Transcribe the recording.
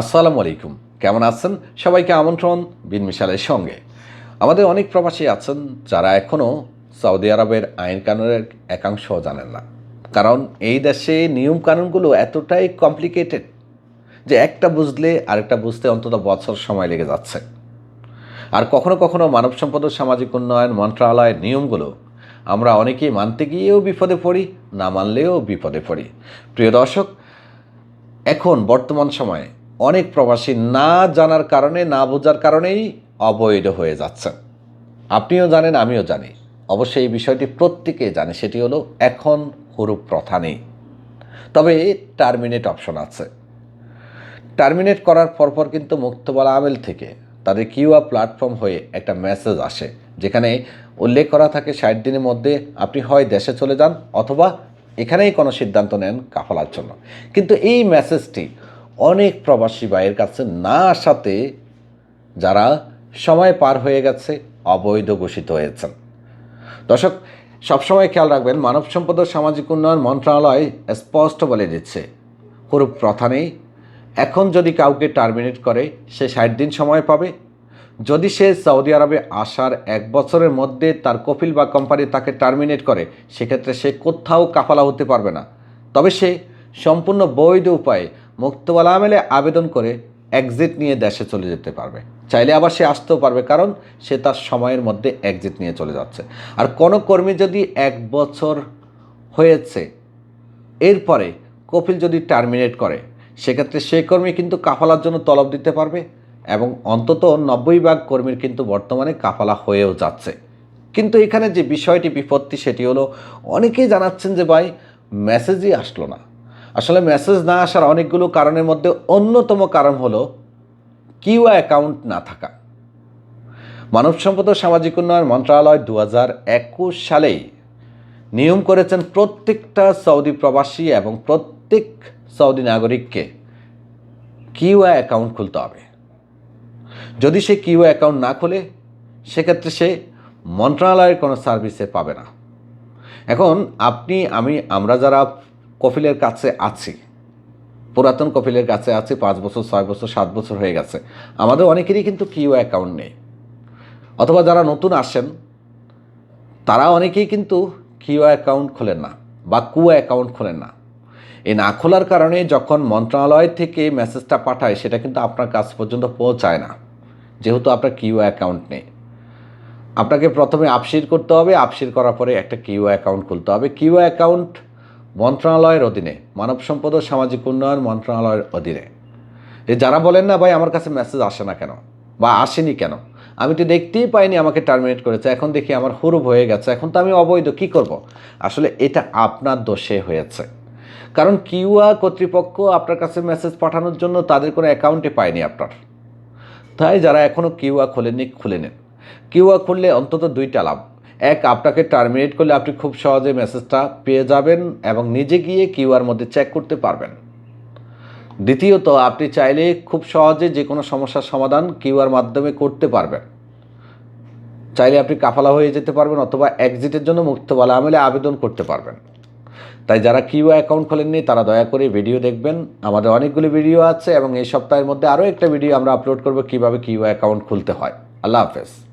আসসালামু আলাইকুম। কেমন আছেন? সবাইকে আমন্ত্রণ বিন মিশালের সঙ্গে। আমাদের অনেক প্রবাসী আছেন যারা এখনও সৌদি আরবের আইন কানুনের একাংশ জানেন না। কারণ এই দেশে নিয়ম কানুনগুলো এতটাই কমপ্লিকেটেড যে একটা বুঝলে আরেকটা বুঝতে অন্তত বছর সময় লেগে যাচ্ছে। আর কখনো কখনো মানব সম্পদ ও সামাজিক উন্নয়ন মন্ত্রণালয়ের নিয়মগুলো আমরা অনেকেই মানতে গিয়েও বিপদে পড়ি, না মানলেও বিপদে পড়ি। প্রিয় দর্শক, এখন বর্তমান সময়ে অনেক প্রবাসী না জানার কারণে, না বোঝার কারণেই অবৈধ হয়ে যাচ্ছেন। আপনিও জানেন, আমিও জানি। অবশ্যই এই বিষয়টি প্রত্যেকে জানে, সেটি হলো এখন হুরুপ প্রথা নেই। তবে টার্মিনেট অপশন আছে। টার্মিনেট করার পরপর কিন্তু মুক্তবালা আমেল থেকে তাদের কিউআ প্ল্যাটফর্ম হয়ে একটা মেসেজ আসে, যেখানে উল্লেখ করা থাকে ষাট দিনের মধ্যে আপনি হয় দেশে চলে যান অথবা এখানেই কোনো সিদ্ধান্ত নেন কাফলার জন্য। কিন্তু এই মেসেজটি অনেক প্রবাসী ভাইয়ের কাছে না আসাতে যারা সময় পার হয়ে গেছে, অবৈধ ঘোষিত হয়েছেন। দর্শক, সবসময় খেয়াল রাখবেন, মানব সম্পদ ও সামাজিক উন্নয়ন মন্ত্রণালয় স্পষ্ট বলে দিচ্ছে, কোনো প্রথা নেই। এখন যদি কাউকে টার্মিনেট করে, সে ষাট দিন সময় পাবে। যদি সে সৌদি আরবে আসার এক বছরের মধ্যে তার কপিল বা কোম্পানি তাকে টার্মিনেট করে, সেক্ষেত্রে সে কোথাও কাফালা হতে পারবে না। তবে সে সম্পূর্ণ বৈধ উপায়ে মুক্তবালা আমেলে আবেদন করে এক্সিট নিয়ে দেশে চলে যেতে পারবে। চাইলে আবার সে আসতেও পারবে, কারণ সে তার সময়ের মধ্যে এক্সিট নিয়ে চলে যাচ্ছে। আর কোনো কর্মী যদি এক বছর হয়েছে, এরপরে কপিল যদি টার্মিনেট করে, সেক্ষেত্রে সেই কর্মী কিন্তু কাফালার জন্য তলব দিতে পারবে এবং অন্তত নব্বই ভাগ কর্মীর কিন্তু বর্তমানে কাফালা হয়েও যাচ্ছে। কিন্তু এখানে যে বিষয়টি বিপত্তি, সেটি হলো, অনেকেই জানাচ্ছেন যে ভাই মেসেজই আসলো না। আসলে মেসেজ না আসার অনেকগুলো কারণের মধ্যে অন্যতম কারণ হলো কিউ অ্যাকাউন্ট না থাকা। মানব সম্পদ ও সামাজিক উন্নয়ন মন্ত্রণালয় দু হাজার একুশ সালেই নিয়ম করেছেন প্রত্যেকটা সৌদি প্রবাসী এবং প্রত্যেক সৌদি নাগরিককে কিউআ অ্যাকাউন্ট খুলতে হবে। যদি সে কিউআ অ্যাকাউন্ট না খোলে, সেক্ষেত্রে সে মন্ত্রণালয়ের কোনো সার্ভিসে পাবে না। এখন আপনি, আমি, আমরা যারা কফিলের কাছে আছি। পুরাতন কপিলের কাছে আছে, পাঁচ বছর, ছয় বছর, সাত বছর হয়ে গেছে। আমাদের অনেকেরই কিন্তু কিউ অ্যাকাউন্ট নেই। অথবা যারা নতুন আসেন, তারা অনেকেই কিন্তু কিউ অ্যাকাউন্ট খোলেন না বা কু অ্যাকাউন্ট খোলেন না। এই না খোলার কারণে যখন মন্ত্রণালয় থেকে মেসেজটা পাঠায়, সেটা কিন্তু আপনার কাছ পর্যন্ত পৌঁছায় না। যেহেতু আপনার কিউ অ্যাকাউন্ট নেই। আপনাকে প্রথমে আপসির করতে হবে, আপসির করার পরে একটা কিউ অ্যাকাউন্ট খুলতে হবে। কিউ অ্যাকাউন্ট মন্ত্রণালয়ের অধীনে, মানব সম্পদ ও সামাজিক উন্নয়ন মন্ত্রণালয়ের অধীনে। যে যারা বলেন না, ভাই, আমার কাছে মেসেজ আসে না কেন? বা, আসেনি কেন? আমি তো দেখতেই পাইনি আমাকে টার্মিনেট করেছে। এখন দেখি আমার হুরুপ হয়ে গেছে। এখন তো আমি অবৈধ, কি করব? আসলে এটা আপনার দোষে হয়েছে। কারণ কিউআ কর্তৃপক্ষ আপনার কাছে মেসেজ পাঠানোর জন্য তাদের কোনো অ্যাকাউন্টে পায়নি আপনার। তাই যারা এখনও কিউআ খোলেননি, খুলে নেন। কিউআ খুললে অন্তত দুইটা লাভ। এক আপনাকে টার্মিনেট করলে আপনি খুব সহজে মেসেজটা পেয়ে যাবেন এবং নিজে গিয়ে কিউআর মধ্যে চেক করতে পারবেন। দ্বিতীয়ত, আপনি চাইলে খুব সহজে যে কোনো সমস্যার সমাধান কিউআর মাধ্যমে করতে পারবেন। চাইলে আপনি কাফালা হয়ে যেতে পারবেন অথবা এক্সিটের জন্য মুক্তবালা আমলে আবেদন করতে পারবেন। তাই যারা কিউ অ্যাকাউন্ট খোলেননি, তারা দয়া করে ভিডিও দেখবেন। আমাদের অনেকগুলি ভিডিও আছে এবং এই সপ্তাহের মধ্যে আরও একটা ভিডিও আমরা আপলোড করব কীভাবে কিউ অ্যাকাউন্ট খুলতে হয়। আল্লাহ হাফেজ।